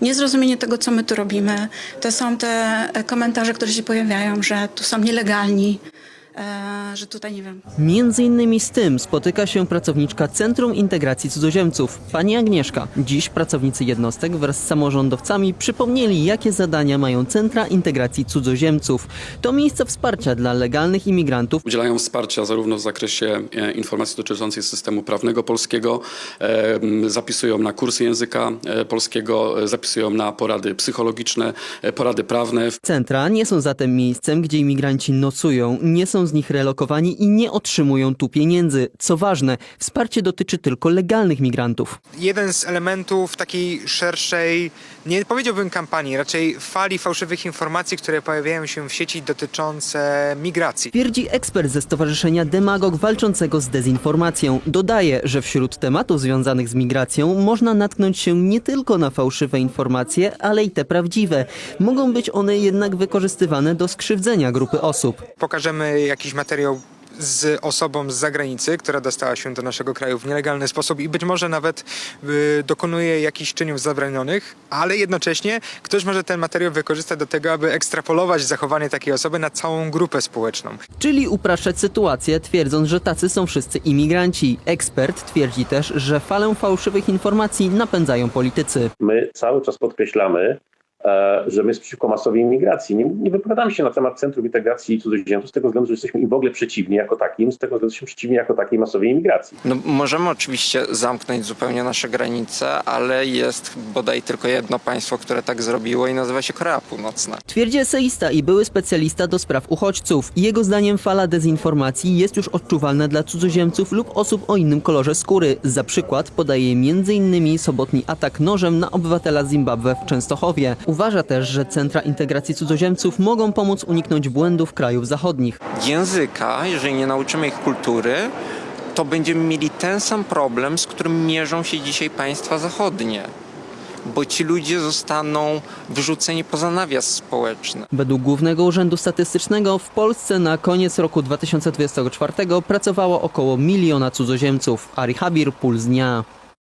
Niezrozumienie tego, co my tu robimy, to są te komentarze, które się pojawiają, że tu są nielegalni, że tutaj, nie wiem, Między innymi z tym spotyka się pracowniczka Centrum Integracji Cudzoziemców, pani Agnieszka. Dziś pracownicy jednostek wraz z samorządowcami przypomnieli, jakie zadania mają Centra Integracji Cudzoziemców. To miejsca wsparcia dla legalnych imigrantów, Udzielają wsparcia zarówno w zakresie e, informacji dotyczących systemu prawnego polskiego, e, zapisują na kursy języka e, polskiego, e, zapisują na porady psychologiczne, e, porady prawne. Centra nie są zatem miejscem, gdzie imigranci nocują, nie są z nich relokowani i nie otrzymują tu pieniędzy. Co ważne, wsparcie dotyczy tylko legalnych migrantów. jeden z elementów takiej szerszej, nie powiedziałbym kampanii, raczej fali fałszywych informacji, które pojawiają się w sieci dotyczące migracji. Twierdzi ekspert ze Stowarzyszenia Demagog walczącego z dezinformacją. Dodaje, że wśród tematów związanych z migracją można natknąć się nie tylko na fałszywe informacje, ale i te prawdziwe. Mogą być one jednak wykorzystywane do skrzywdzenia grupy osób. Pokażemy jakiś materiał z osobą z zagranicy, która dostała się do naszego kraju w nielegalny sposób i być może nawet y, dokonuje jakichś czynów zabronionych, ale jednocześnie ktoś może ten materiał wykorzystać do tego, aby ekstrapolować zachowanie takiej osoby na całą grupę społeczną. Czyli upraszczać sytuację, twierdząc, że tacy są wszyscy imigranci. Ekspert twierdzi też, że falę fałszywych informacji napędzają politycy. my cały czas podkreślamy, że my jest przeciwko masowej imigracji. Nie, nie wypowiadamy się na temat Centrum Integracji Cudzoziemców z tego względu, że jesteśmy im w ogóle przeciwni jako takim, z tego względu, że jesteśmy przeciwni jako takiej masowej imigracji. No, możemy oczywiście zamknąć zupełnie nasze granice, ale jest bodaj tylko jedno państwo, które tak zrobiło i nazywa się Korea Północna. Twierdzi eseista i były specjalista do spraw uchodźców. Jego zdaniem fala dezinformacji jest już odczuwalna dla cudzoziemców lub osób o innym kolorze skóry. Za przykład podaje m.in. sobotni atak nożem na obywatela Zimbabwe w Częstochowie. Uważa też, że centra integracji cudzoziemców mogą pomóc uniknąć błędów krajów zachodnich. Języka, jeżeli nie nauczymy ich kultury, to będziemy mieli ten sam problem, z którym mierzą się dzisiaj państwa zachodnie. Bo ci ludzie zostaną wyrzuceni poza nawias społeczny. Według Głównego Urzędu Statystycznego w Polsce na koniec roku 2024 pracowało około miliona cudzoziemców. Ari Habir, Puls Dnia.